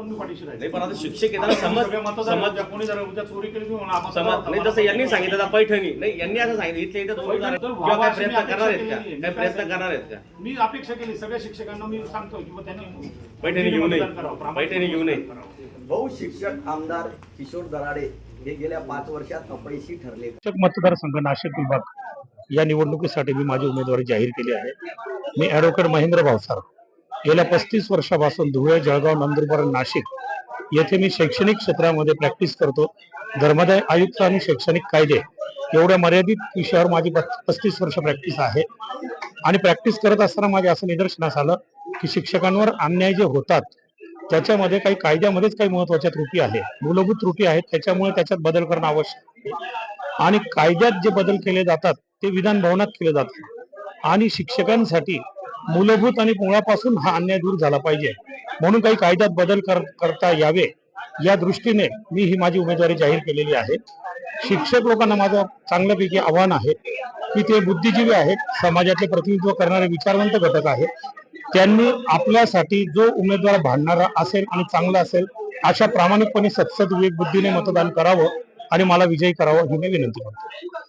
पण मी पाठीशी राहील नाही पण आता शिक्षक येताना समज सगळे मतदार समज उद्या कोणी जर उद्या चोरी केली किंवा आम्हाला समज नाही जसं यांनी सांगितलं आता पैठणी नाही यांनी असं सांगितलं इथले इथे दोन पैठणी उदाहरण- तर किंवा व्हावं काय अशी मी प्रयत्न करणार अपेक्षा आहेत का आहे. काय प्रयत्न करणार आहेत का मी अपेक्षा केली सगळ्या शिक्षकांना मी सांगतो की बुवा त्यांनी पैठणी घेऊ नये. मतदान करावं, प्रामाणिक पैठणी घेऊ नये. मतदान करावं. भाऊ शिक्षक आमदार किशोर दराडे हे गेल्या पाच वर्षात अपयशी ठरले शिक्षक मतदारसंघ नाशिक विभाग या निवडणुकीसाठी मी माझी उमेदवारी जाहीर केली आहे मी ॲडव्होकेट महेंद्र भावसार गेल्या पस्तीस वर्षापासून धुळे जळगाव नंदुरबार नाशिक येथे मी शैक्षणिक क्षेत्रामध्ये प्रॅक्टिस करतो. धर्मदाय आयुक्त आणि शैक्षणिक कायदे एवढ्या मर्यादित विषयावर माझी पस्तीस वर्ष प्रॅक्टिस आहे. आणि प्रॅक्टिस करत असताना माझ्या असं निदर्शनास आलं की शिक्षकांवर अन्याय जे होतात त्याच्यामध्ये काही कायद्यामध्येच काही महत्त्वाच्या त्रुटी आहेत. मूलभूत त्रुटी आहेत त्याच्यामुळे त्याच्यात बदल करणं आवश्यक आहे. आणि कायद्यात जे बदल केले जातात ते विधान भवनात केले जातात. आणि शिक्षकांसाठी मूलभूत आणि मुळापासून हा अन्याय दूर झाला पाहिजे. म्हणून काही कायद्यात बदल कर, करता यावे. या दृष्टीने मी ही माझी उमेदवारी जाहीर केलेली आहे. शिक्षक लोकांना माझं चांगल्यापैकी आव्हान आहे की ते बुद्धिजीवी आहेत समाजातले प्रतिनिधित्व करणारे विचारवंत घटक आहेत. त्यांनी आपल्यासाठी जो उमेदवार भांडणारा असेल आणि चांगला असेल अशा प्रामाणिकपणे सत्सद विवेक बुद्धीने मतदान करावं आणि मला विजयी करावं ही मी विनंती करतो.